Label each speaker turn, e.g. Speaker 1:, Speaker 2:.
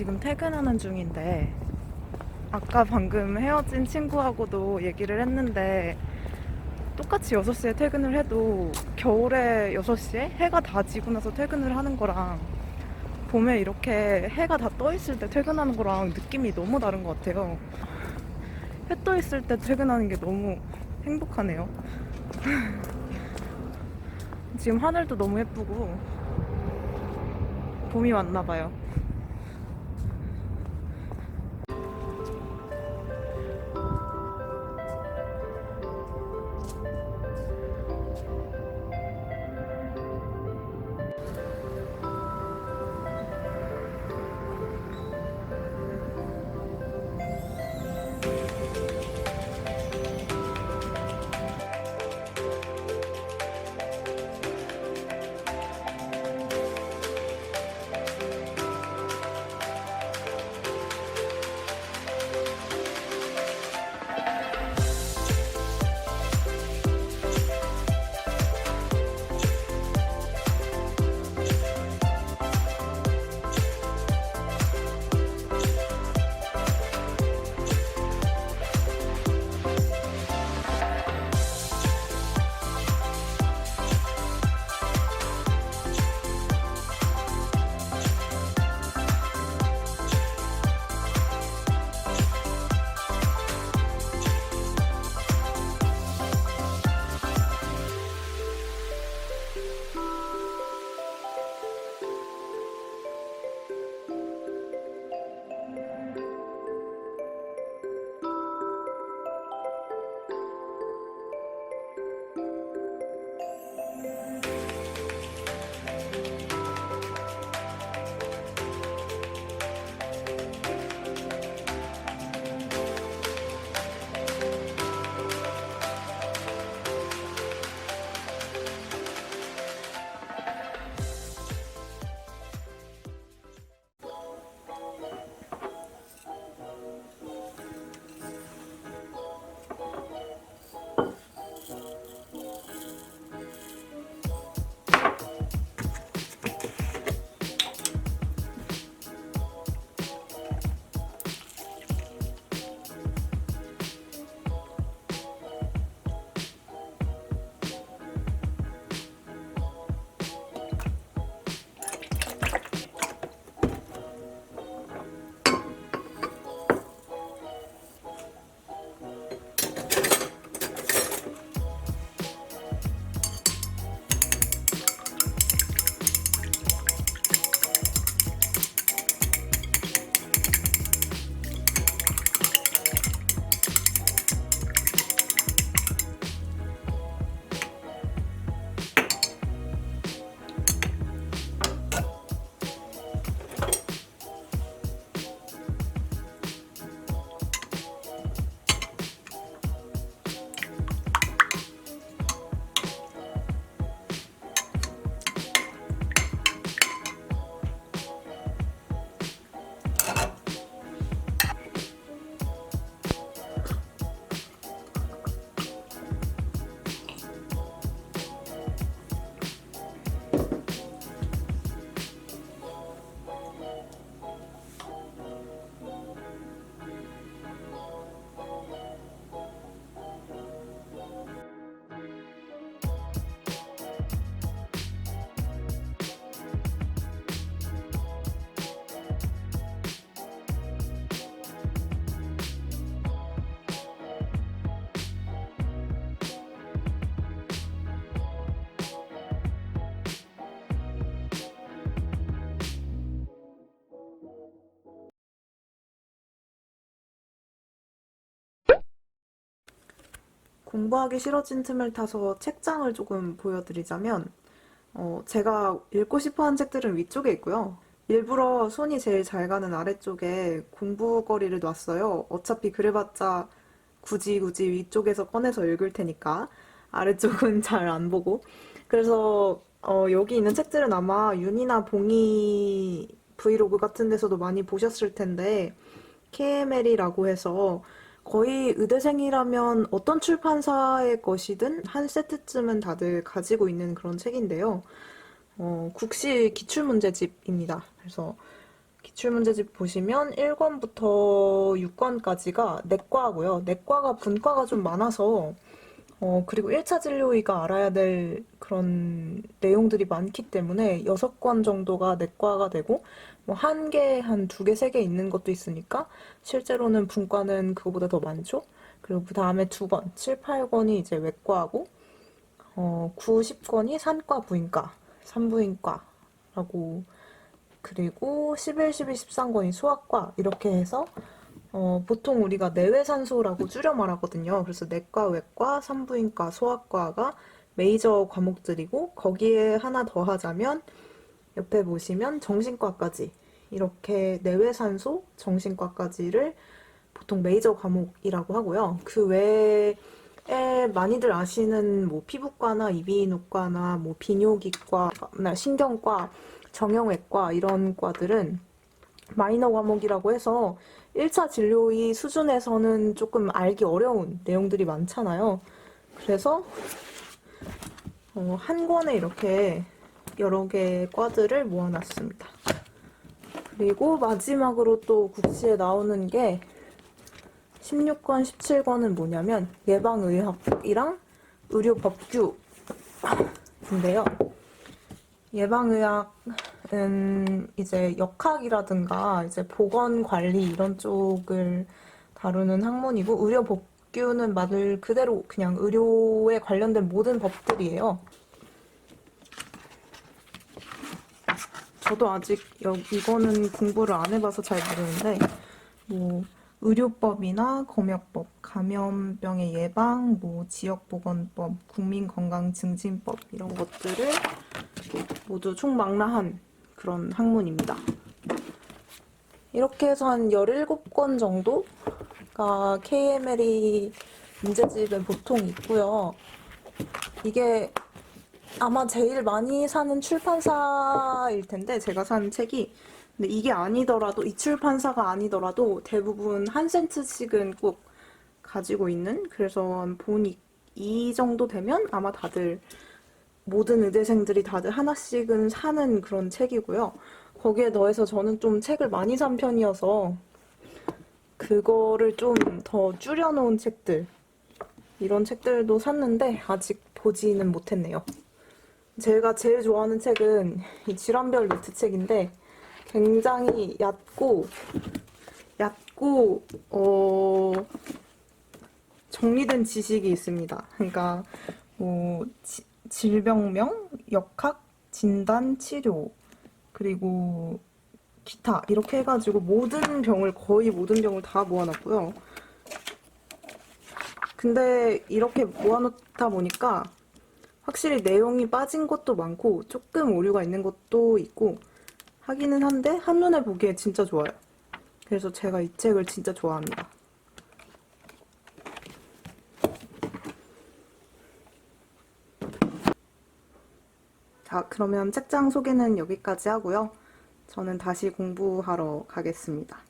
Speaker 1: 지금 퇴근하는 중인데 아까 방금 헤어진 친구하고도 얘기를 했는데 똑같이 6시에 퇴근을 해도 겨울에 6시에 해가 다 지고 나서 퇴근을 하는 거랑 봄에 이렇게 해가 다 떠 있을 때 퇴근하는 거랑 느낌이 너무 다른 것 같아요. 해 떠 있을 때 퇴근하는 게 너무 행복하네요. 지금 하늘도 너무 예쁘고 봄이 왔나 봐요. 공부하기 싫어진 틈을 타서 책장을 조금 보여드리자면, 어, 제가 읽고 싶어 하는 책들은 위쪽에 있고요. 일부러 손이 제일 잘 가는 아래쪽에 공부거리를 놨어요. 어차피 그래봤자 굳이 굳이 위쪽에서 꺼내서 읽을 테니까 아래쪽은 잘 안 보고. 그래서 어, 여기 있는 책들은 아마 윤이나 봉이 브이로그 같은 데서도 많이 보셨을 텐데 KML이라고 해서 거의 의대생이라면 어떤 출판사의 것이든 한 세트쯤은 다들 가지고 있는 그런 책인데요. 어, 국시 기출문제집입니다. 그래서 기출문제집 보시면 1권부터 6권까지가 내과고요. 내과가 분과가 좀 많아서 어, 그리고 1차 진료의가 알아야 될 그런 내용들이 많기 때문에 6권 정도가 내과가 되고 뭐 한 개, 한 두 개, 세 개 있는 것도 있으니까 실제로는 분과는 그거보다 더 많죠. 그리고 그 다음에 두 권, 7, 8권이 이제 외과고 어, 9, 10권이 산과 부인과, 산부인과라고 그리고 11, 12, 13권이 수학과 이렇게 해서 어, 보통 우리가 내외산소라고 줄여 말하거든요. 그래서 내과, 외과, 산부인과, 소아과가 메이저 과목들이고 거기에 하나 더 하자면 옆에 보시면 정신과까지 이렇게 내외산소, 정신과까지를 보통 메이저 과목이라고 하고요. 그 외에 많이들 아시는 뭐 피부과나 이비인후과나 뭐 비뇨기과나 신경과, 정형외과 이런 과들은 마이너 과목이라고 해서 1차 진료의 수준에서는 조금 알기 어려운 내용들이 많잖아요. 그래서 어, 한 권에 이렇게 여러 개의 과들을 모아놨습니다. 그리고 마지막으로 또 국시에 나오는 게 16권, 17권은 뭐냐면 예방의학이랑 의료법규인데요. 예방의학은 이제 역학이라든가 이제 보건관리 이런 쪽을 다루는 학문이고 의료법 규는 말 그대로 그냥 의료에 관련된 모든 법들이에요. 저도 아직 여, 이거는 공부를 안 해봐서 잘 모르는데 뭐 의료법이나 검역법, 감염병의 예방, 뭐 지역보건법, 국민건강증진법 이런 것들을 모두 총망라한 그런 학문입니다. 이렇게 해서 한 17권 정도 가 KML이 문제집에 보통 있고요. 이게 아마 제일 많이 사는 출판사일 텐데 제가 산 책이 근데 이게 아니더라도 이 출판사가 아니더라도 대부분 한 센트씩은 꼭 가지고 있는 그래서 본이 이 정도 되면 아마 다들 모든 의대생들이 다들 하나씩은 사는 그런 책이고요. 거기에 더해서 저는 좀 책을 많이 산 편이어서 그거를 좀 더 줄여놓은 책들 이런 책들도 샀는데 아직 보지는 못했네요. 제가 제일 좋아하는 책은 이 질환별 노트 책인데 굉장히 얕고 얕고 어 정리된 지식이 있습니다. 그러니까 뭐 지- 질병명, 역학, 진단, 치료 그리고 기타 이렇게 해가지고 모든 병을 거의 모든 병을 다 모아놨고요. 근데 이렇게 모아놓다 보니까 확실히 내용이 빠진 것도 많고 조금 오류가 있는 것도 있고 하기는 한데 한눈에 보기에 진짜 좋아요. 그래서 제가 이 책을 진짜 좋아합니다. 자, 그러면 책장 소개는 여기까지 하고요. 저는 다시 공부하러 가겠습니다.